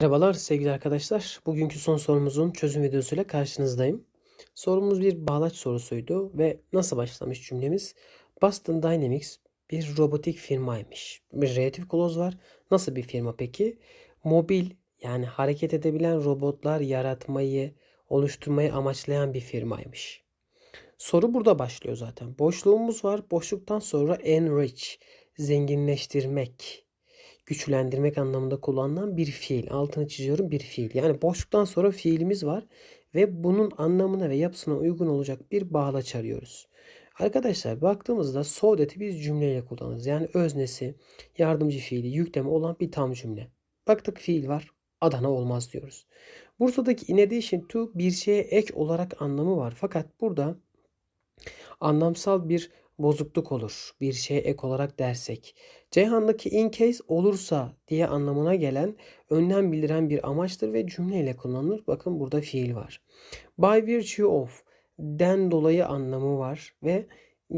Merhabalar sevgili arkadaşlar. Bugünkü son sorumuzun çözüm videosuyla karşınızdayım. Sorumuz bir bağlaç sorusuydu ve nasıl başlamış cümlemiz? Boston Dynamics bir robotik firmaymış. Bir relative clause var. Nasıl bir firma peki? Mobil yani hareket edebilen robotlar yaratmayı, oluşturmayı amaçlayan bir firmaymış. Soru burada başlıyor zaten. Boşluğumuz var. Boşluktan sonra enrich, zenginleştirmek, güçlendirmek anlamında kullanılan bir fiil. Altını çiziyorum bir fiil. Yani boşluktan sonra fiilimiz var ve bunun anlamına ve yapısına uygun olacak bir bağlaç arıyoruz. Arkadaşlar baktığımızda so that'i biz cümleyle kullanırız. Yani öznesi, yardımcı fiili, yükleme olan bir tam cümle. Baktık fiil var. Adana olmaz diyoruz. Bursa'daki in addition to bir şeye ek olarak anlamı var. Fakat burada anlamsal bir bozukluk olur. Bir şeye ek olarak dersek. Ceyhan'daki in case olursa diye anlamına gelen önlem bildiren bir amaçtır ve cümleyle kullanılır. Bakın burada fiil var. By virtue of den dolayı anlamı var ve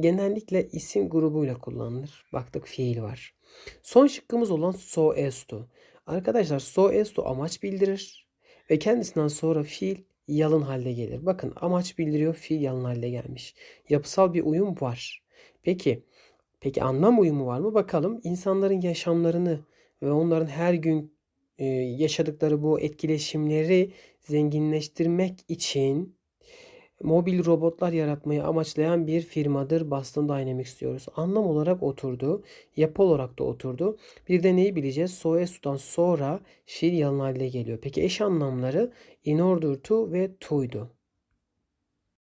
genellikle isim grubuyla kullanılır. Baktık fiil var. Son şıkkımız olan so as to. Arkadaşlar so as to amaç bildirir ve kendisinden sonra fiil yalın halde gelir. Bakın amaç bildiriyor, fiil yalın halde gelmiş. Yapısal bir uyum var. Peki, peki anlam uyumu var mı? Bakalım insanların yaşamlarını ve onların her gün e, yaşadıkları bu etkileşimleri zenginleştirmek için mobil robotlar yaratmayı amaçlayan bir firmadır Boston Dynamics diyoruz. Anlam olarak oturdu. Yapı olarak da oturdu. Bir de neyi bileceğiz? So as'tan sonra fiil yalın halde geliyor. Peki eş anlamları in order to ve to'ydu.